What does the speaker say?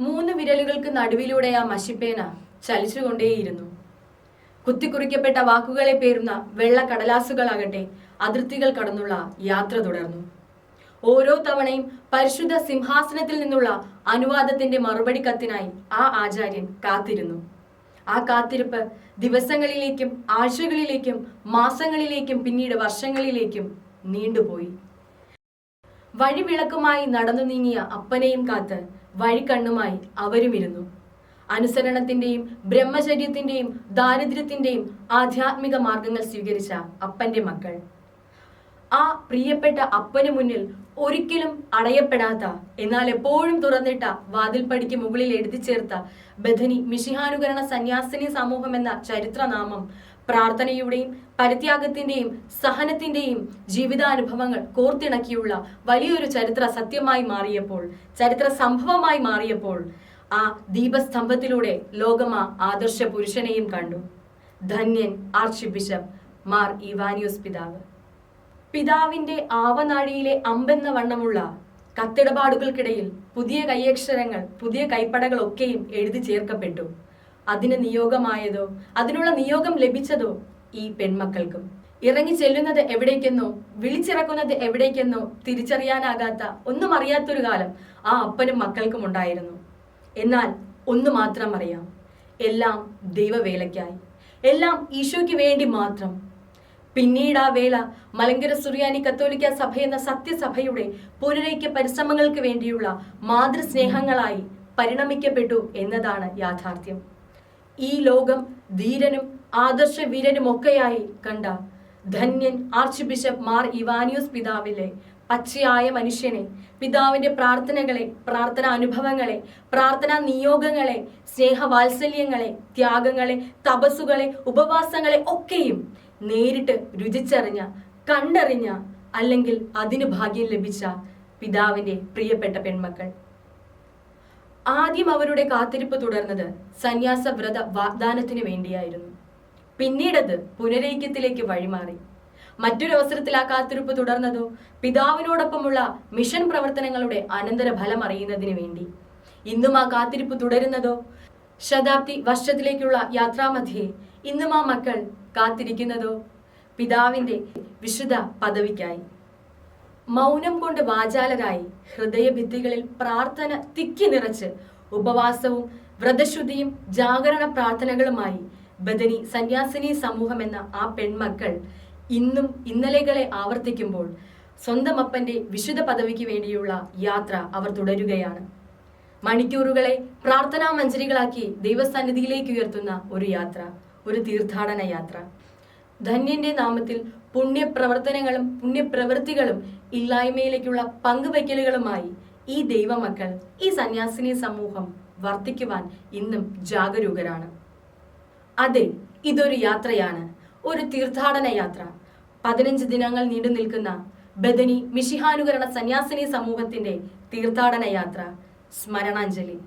മൂന്ന് വിരലുകൾക്ക് നടുവിലൂടെ ആ മഷിപ്പേന ചലിച്ചുകൊണ്ടേയിരുന്നു. കുത്തിക്കുറിക്കപ്പെട്ട വാക്കുകളെ പേരുന്ന വെള്ള കടലാസുകളാകട്ടെ അതിർത്തികൾ കടന്നുള്ള യാത്ര തുടർന്നു. ഓരോ തവണയും പരിശുദ്ധ സിംഹാസനത്തിൽ നിന്നുള്ള അനുവാദത്തിന്റെ മറുപടി കത്തിനായി ആ ആചാര്യൻ കാത്തിരുന്നു. ആ കാത്തിരിപ്പ് ദിവസങ്ങളിലേക്കും ആഴ്ചകളിലേക്കും മാസങ്ങളിലേക്കും പിന്നീട് വർഷങ്ങളിലേക്കും നീണ്ടുപോയി. വഴിവിളക്കുമായി നടന്നു നീങ്ങിയ അപ്പനെയും കാത്ത് വഴിക്കണ്ണുമായി അവരുമിരുന്നു. അനുസരണത്തിന്റെയും ബ്രഹ്മചര്യത്തിന്റെയും ദാരിദ്ര്യത്തിന്റെയും ആധ്യാത്മിക മാർഗങ്ങൾ സ്വീകരിച്ച അപ്പന്റെ മക്കൾ. ആ പ്രിയപ്പെട്ട അപ്പന് മുന്നിൽ ഒരിക്കലും അടയപ്പെടാത്ത എന്നാൽ എപ്പോഴും തുറന്നിട്ട വാതിൽപ്പടിക്ക് മുകളിൽ എഴുതി ചേർത്ത ബഥനി മിഷിഹാനുകരണ സന്യാസിനി സമൂഹം എന്ന ചരിത്രനാമം പ്രാർത്ഥനയുടെയും പരിത്യാഗത്തിന്റെയും സഹനത്തിന്റെയും ജീവിതാനുഭവങ്ങൾ കോർത്തിണക്കിയുള്ള വലിയൊരു ചരിത്ര സത്യമായി മാറിയപ്പോൾ ചരിത്ര സംഭവമായി മാറിയപ്പോൾ ആ ദീപസ്തംഭത്തിലൂടെ ലോകമ ആദർശ പുരുഷനെയും കണ്ടു. ധന്യൻ ആർച്ച് ബിഷപ്പ് മാർ ഇവാനിയോസ് പിതാവ്. പിതാവിന്റെ ആവനാഴിയിലെ അമ്പെന്ന വണ്ണമുള്ള കത്തിടപാടുകൾക്കിടയിൽ പുതിയ കൈയക്ഷരങ്ങൾ പുതിയ കൈപ്പടകളൊക്കെയും എഴുതി ചേർക്കപ്പെട്ടു. അതിന് നിയോഗമായതോ അതിനുള്ള നിയോഗം ലഭിച്ചതോ ഈ പെൺമക്കൾക്കും. ഇറങ്ങി ചെല്ലുന്നത് എവിടേക്കെന്നോ വിളിച്ചിറക്കുന്നത് എവിടേക്കെന്നോ തിരിച്ചറിയാനാകാത്ത ഒന്നും അറിയാത്തൊരു കാലം ആ അപ്പനും മക്കൾക്കും ഉണ്ടായിരുന്നു. എന്നാൽ ഒന്ന് മാത്രം അറിയാം. എല്ലാം ദൈവവേലയ്ക്കായി. എല്ലാം ഈശോയ്ക്ക് വേണ്ടി മാത്രം. പിന്നീട് ആ വേല മലങ്കര സുറിയാനി കത്തോലിക്ക സഭ എന്ന സത്യസഭയുടെ പുനരൈക്യ പരിശ്രമങ്ങൾക്ക് വേണ്ടിയുള്ള മാതൃസ്നേഹങ്ങളായി പരിണമിക്കപ്പെട്ടു എന്നതാണ് യാഥാർത്ഥ്യം. ഈ ലോകം ധീരനും ആദർശ വീരനും ഒക്കെയായി കണ്ട ധന്യൻ ആർച്ച് ബിഷപ്പ് മാർ ഇവാനിയോസ് പിതാവിലെ പച്ചയായ മനുഷ്യനെ പിതാവിന്റെ പ്രാർത്ഥനകളെ പ്രാർത്ഥനാ അനുഭവങ്ങളെ പ്രാർത്ഥനാ നിയോഗങ്ങളെ സ്നേഹവാത്സല്യങ്ങളെ ത്യാഗങ്ങളെ തപസ്സുകളെ ഉപവാസങ്ങളെ ഒക്കെയും നേരിട്ട് രുചിച്ചറിഞ്ഞ കണ്ടറിഞ്ഞ അല്ലെങ്കിൽ അതിന് ഭാഗ്യം ലഭിച്ച പിതാവിന്റെ പ്രിയപ്പെട്ട പെൺമക്കൾ. ആദ്യം അവരുടെ കാത്തിരിപ്പ് തുടർന്നത് സന്യാസവ്രത വാഗ്ദാനത്തിന് വേണ്ടിയായിരുന്നു. പിന്നീടത് പുനരൈക്യത്തിലേക്ക് വഴിമാറി. മറ്റൊരു അവസരത്തിൽ ആ കാത്തിരിപ്പ് തുടർന്നതോ പിതാവിനോടൊപ്പമുള്ള മിഷൻ പ്രവർത്തനങ്ങളുടെ അനന്തര ഫലം അറിയുന്നതിന് വേണ്ടി. ഇന്നും ആ കാത്തിരിപ്പ് തുടരുന്നതോ? ശതാബ്ദി വർഷത്തിലേക്കുള്ള യാത്രാമധ്യേ ഇന്നും ആ മക്കൾ കാത്തിരിക്കുന്നതോ? പിതാവിന്റെ വിശുദ്ധ പദവിക്കായി. മൗനം കൊണ്ട് വാചാലരായി ഹൃദയഭിത്തികളിൽ പ്രാർത്ഥന തിക്കി നിറച്ച് ഉപവാസവും വ്രതശുദ്ധിയും ജാഗരണ പ്രാർത്ഥനകളുമായി ബദനി സന്യാസിനി സമൂഹം എന്ന ആ പെൺമക്കൾ ഇന്നും ഇന്നലെകളെ ആവർത്തിക്കുമ്പോൾ സ്വന്തം അപ്പന്റെ വിശുദ്ധ പദവിക്ക് വേണ്ടിയുള്ള യാത്ര അവർ തുടരുകയാണ്. മണിക്കൂറുകളെ പ്രാർത്ഥനാ മഞ്ജരികളാക്കി ദൈവസന്നിധിയിലേക്ക് ഉയർത്തുന്ന ഒരു യാത്ര ഒരു തീർത്ഥാടന യാത്ര. ധന്യന്റെ നാമത്തിൽ പുണ്യപ്രവർത്തനങ്ങളും പുണ്യപ്രവൃത്തികളും ഇല്ലായ്മയിലേക്കുള്ള പങ്കുവയ്ക്കലുകളുമായി ഈ ദൈവമക്കൾ ഈ സന്യാസിനി സമൂഹം വർദ്ധിക്കുവാൻ ഇന്നും ജാഗരൂകരാണ്. അതെ ഇതൊരു യാത്രയാണ്. ഒരു തീർത്ഥാടന യാത്ര. പതിനഞ്ച് ദിനങ്ങൾ നീണ്ടു നിൽക്കുന്ന ബദനി മിഷിഹാനുകരണ സന്യാസിനി സമൂഹത്തിന്റെ തീർത്ഥാടന യാത്ര സ്മരണാഞ്ജലി.